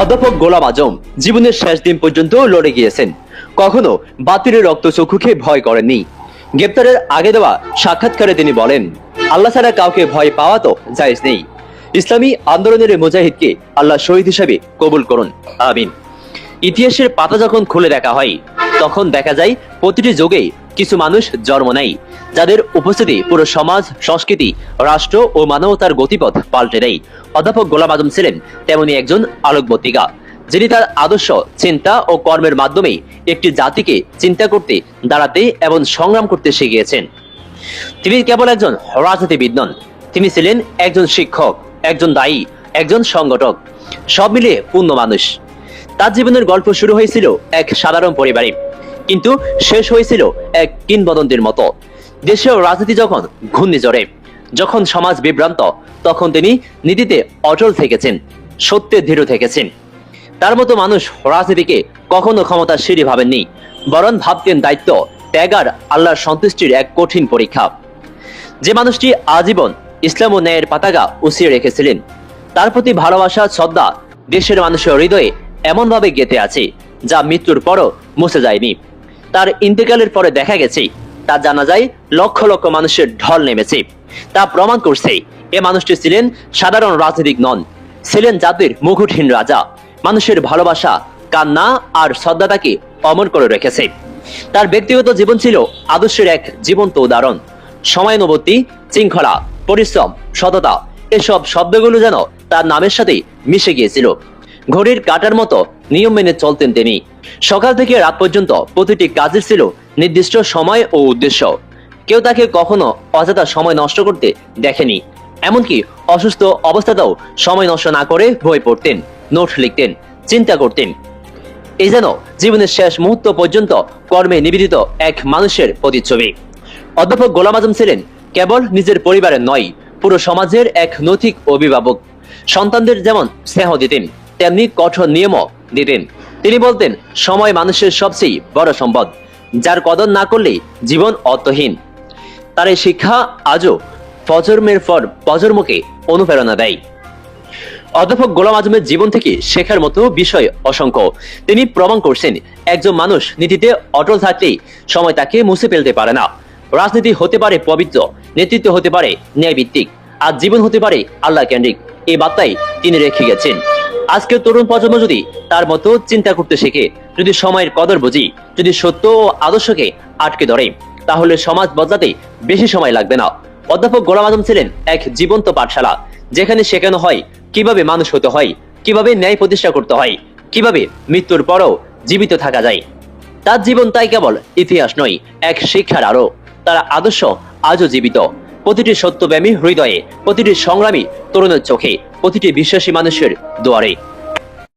অধ্যাপক গোলাম আজম জীবনের শেষ দিন পর্যন্ত লড়ে গিয়েছেন। কখনো বাতিলের রক্ত চক্ষুকে ভয় করেননি। গ্রেপ্তারের আগে দেওয়া সাক্ষাৎকারে তিনি বলেন, আল্লাহ ছাড়া কাউকে ভয় পাওয়া তো জায়েজ নেই। ইসলামী আন্দোলনের মুজাহিদকে আল্লাহ শহীদ হিসাবে কবুল করুন। আমিন। ইতিহাসের পাতা যখন খুলে দেখা হয়, তখন দেখা যায়, প্রতিটি যুগেই কিছু মানুষ জন্ম নেয়, যাদের উপস্থিতি পুরো সমাজ, সংস্কৃতি, রাষ্ট্র ও মানবতার গতিপথ পাল্টে দেয়। অধ্যাপক গোলাম আজম ছিলেন তেমনি একজন আলোকবর্তিকা, যিনি তার আদর্শ, চিন্তা ও কর্মের মাধ্যমে একটি জাতিকে চিন্তা করতে, দাঁড়াতে এবং সংগ্রাম করতে শিখিয়েছেন। তিনি কেবল একজন রাজনীতিবিদ নন, তিনি ছিলেন একজন শিক্ষক, একজন দায়ী, একজন সংগঠক, সব মিলিয়ে পূর্ণ মানুষ। তার জীবনের গল্প শুরু হয়েছিল এক সাধারণ পরিবারে। কিন্তু শেষ হয়েছিল এক কিংবদন্তির মতো। দেশের রাজনীতি যখন ঘূর্ণিঝড়ে, যখন সমাজ বিভ্রান্ত, তখন তিনি নীতিতে অটল থেকেছেন সত্যে দৃঢ় থেকেছেন। তার মতো মানুষ রাজনীতিকে কখনো ক্ষমতার সিঁড়ি ভাবেননি, বরং ভাবতেন দায়িত্ব ত্যাগার আল্লাহর সন্তুষ্টির এক কঠিন পরীক্ষা। যে মানুষটি আজীবন ইসলাম ও ন্যায়ের পতাকা উছিয়ে রেখেছিলেন, তার প্রতি ভালোবাসা, শ্রদ্ধা দেশের মানুষের হৃদয়ে এমনভাবে গেঁথে আছে, যা মৃত্যুর পরও মুছে যায়নি। তার ইন্তেকালের পরে দেখা গেছে তা জানা যায় লক্ষ লক্ষ মানুষের ঢল নেমেছে। তা প্রমাণ করছে, এ মানুষটি ছিলেন সাধারণ রাজনীতিক নন, ছিলেন জাতির মুকুটহীন রাজা। মানুষের ভালোবাসা, কান্না আর শ্রদ্ধা তাকে অমর করে রেখেছে। তার ব্যক্তিগত জীবন ছিল আদর্শের এক জীবন্ত উদাহরণ। সময়ানুবর্তী, শৃঙ্খলা, পরিশ্রম, সততা, এসব শব্দগুলো যেন তার নামের সাথে মিশে গিয়েছিল। ঘড়ির কাটার মতো নিয়ম মেনে চলতেন তিনি। সকাল থেকে রাত পর্যন্ত প্রতিটি কাজের ছিল নির্দিষ্ট সময় ও উদ্দেশ্য। কেউ তাকে কখনো অযথা সময় নষ্ট করতে দেখেনি, এমনকি অসুস্থ অবস্থাতেও সময় নষ্ট না করে বই পড়তেন, নোট লিখতেন, চিন্তা করতেন। এই যেন জীবনের শেষ মুহূর্ত পর্যন্ত কর্মে নিবেদিত এক মানুষের প্রতিচ্ছবি। অধ্যাপক গোলাম আজম ছিলেন কেবল নিজের পরিবারের নয়, পুরো সমাজের এক নৈতিক অভিভাবক। সন্তানদের যেমন স্নেহ দিতেন, তেমনি কঠোর নিয়মও দিতেন। তিনি বলতেন, সময় মানুষের সবচেয়ে বড় সম্পদ, যার কদর না করলে জীবন অর্থহীন। তার এই শিক্ষা আজও প্রজন্মের পর প্রজন্মকে অনুপ্রেরণা দেয়। অধ্যাপক গোলাম আজমের জীবন থেকে শেখার মতো বিষয় অসংখ্য। তিনি প্রমাণ করছেন, একজন মানুষ নীতিতে অটল থাকলেই সময় তাকে মুছে ফেলতে পারে না। রাজনীতি হতে পারে পবিত্র, নেতৃত্ব হতে পারে ন্যায়ভিত্তিক, আর জীবন হতে পারে আল্লাহ কেন্দ্রিক এই বার্তাই তিনি রেখে গেছেন। আজকের তরুণ প্রজন্ম যদি তার মতো চিন্তা করতে শেখে, যদি সময়ের কদর বুঝি, যদি সত্য ও আদর্শকে আটকে ধরে, তাহলে সমাজ বদলাতে বেশি সময় লাগবে না। অধ্যাপক গোলাম আজম ছিলেন এক জীবন্ত পাঠশালা, যেখানে শেখানো হয় কীভাবে মানুষ হতে হয়, কীভাবে ন্যায় প্রতিষ্ঠা করতে হয়, কীভাবে মৃত্যুর পরও জীবিত থাকা যায়। তার জীবন তাই কেবল ইতিহাস নয়, এক শিক্ষার আরও তার আদর্শ আজও জীবিত। প্রতিটি সত্যব্যামী হৃদয়ে প্রতিটি সংগ্রামী তরুণের চোখে প্রতিটি বিশ্বাসী মানুষের দুয়ারে।